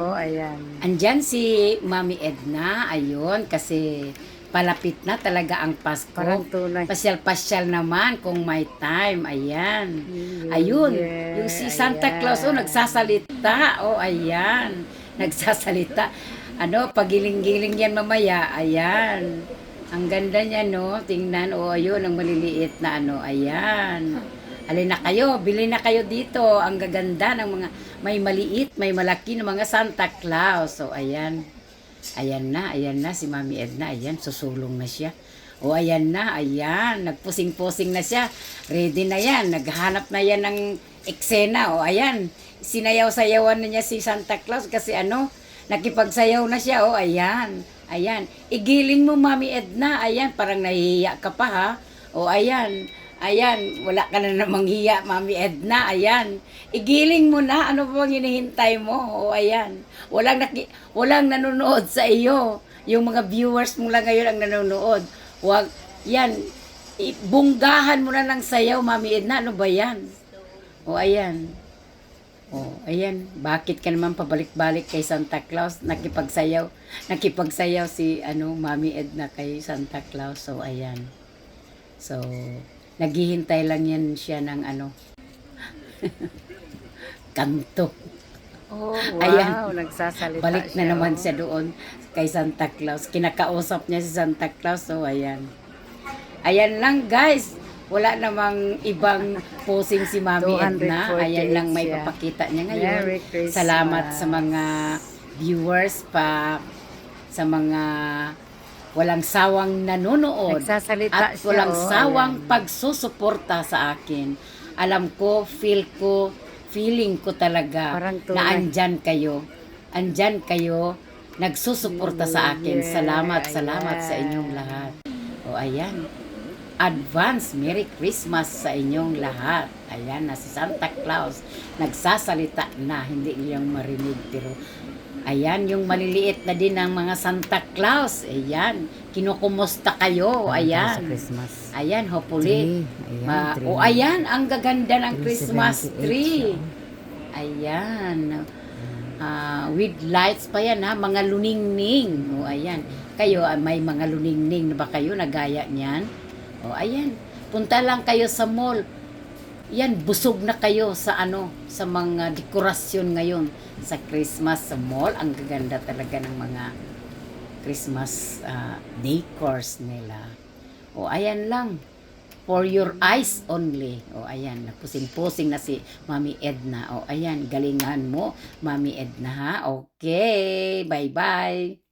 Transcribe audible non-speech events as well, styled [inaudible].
Oh, ayan. Andyan si Mami Edna, ayun, kasi palapit na talaga ang Pasko. Parang tunay. Pasyal-pasyal naman kung may time, ayan. Ayun, Yeah, yung si Santa ayan. Claus, oh, nagsasalita. Oh, ayan, [laughs] nagsasalita. Ano, pagiling-giling yan mamaya, ayan. Ang ganda niya, no? Tingnan, oh, ayun, ang maliliit na ano, ayan. Alin na kayo, bili na kayo dito. Ang gaganda ng mga, may maliit, may malaki na mga Santa Claus. So, ayan. Ayan na, ayan na si Mami Edna. Ayan, susulong na siya. O, ayan na, ayan. Nagpusing-pusing na siya. Ready na yan. Naghanap na yan ng eksena. O, ayan. Sinayaw-sayawan na niya si Santa Claus kasi ano, nakipagsayaw na siya. O, ayan. Ayan. Igiling mo, Mami Edna. Ayan, parang nahihiya ka pa, ha? O, ayan. Ayan, wala ka na namang hiya, Mami Edna. Ayan. Igiling mo na. Ano pa bang hinihintay mo? O, ayan. Walang, naki, walang nanonood sa iyo. Yung mga viewers mo lang ngayon ang nanonood. Wag, yan. Bunggahan mo na ng sayaw, Mami Edna. Ano ba yan? O, ayan. O, ayan. Bakit ka naman pabalik-balik kay Santa Claus? Nakipagsayaw. Nakipagsayaw si, ano, Mami Edna kay Santa Claus. So, ayan. So, naghihintay lang yan siya ng ano, [laughs] kanto. Oh, [laughs] wow. Ayan. Nagsasalita Balik na siya, naman oh. siya doon kay Santa Claus. Kinakausap niya si Santa Claus. So, ayan. Ayan lang, guys. Wala namang ibang posing si Mami Edna. 248 Ayan lang may siya. papakita niya ngayon. Salamat sa mga viewers pa sa mga walang sawang nanonood Nagsasalita at siya, walang oh, sawang ayan. pagsusuporta sa akin. Alam ko, feel ko, feeling ko talaga na andyan kayo. Andyan kayo, nagsusuporta sa akin. Yeah, Salamat, salamat ayan. sa inyong lahat. O ayan, advance Merry Christmas sa inyong lahat. Ayan na si Santa Claus. Nagsasalita na, hindi niyang marinig. Pero ayan, yung maliliit na din ng mga Santa Claus. Ayan, kinukumusta kayo. Sa Ayan. Christmas. Ayan, hopefully. Tree. Ayan, Ma- tree. o ayan, ang gaganda ng 378 Christmas tree. siya. Ayan. Ah, with lights pa yan ha, mga luningning. O ayan. Kayo, ah, may mga luningning na ba kayo nagaya niyan? O ayan. Punta lang kayo sa mall. Yan, busog na kayo sa ano, sa mga dekorasyon ngayon sa Christmas sa mall. Ang gaganda talaga ng mga Christmas ah, decors nila. O ayan lang. For your eyes only. O ayan, napusing-pusing na si Mami Edna. O ayan, galingan mo, Mami Edna ha. Okay, bye-bye.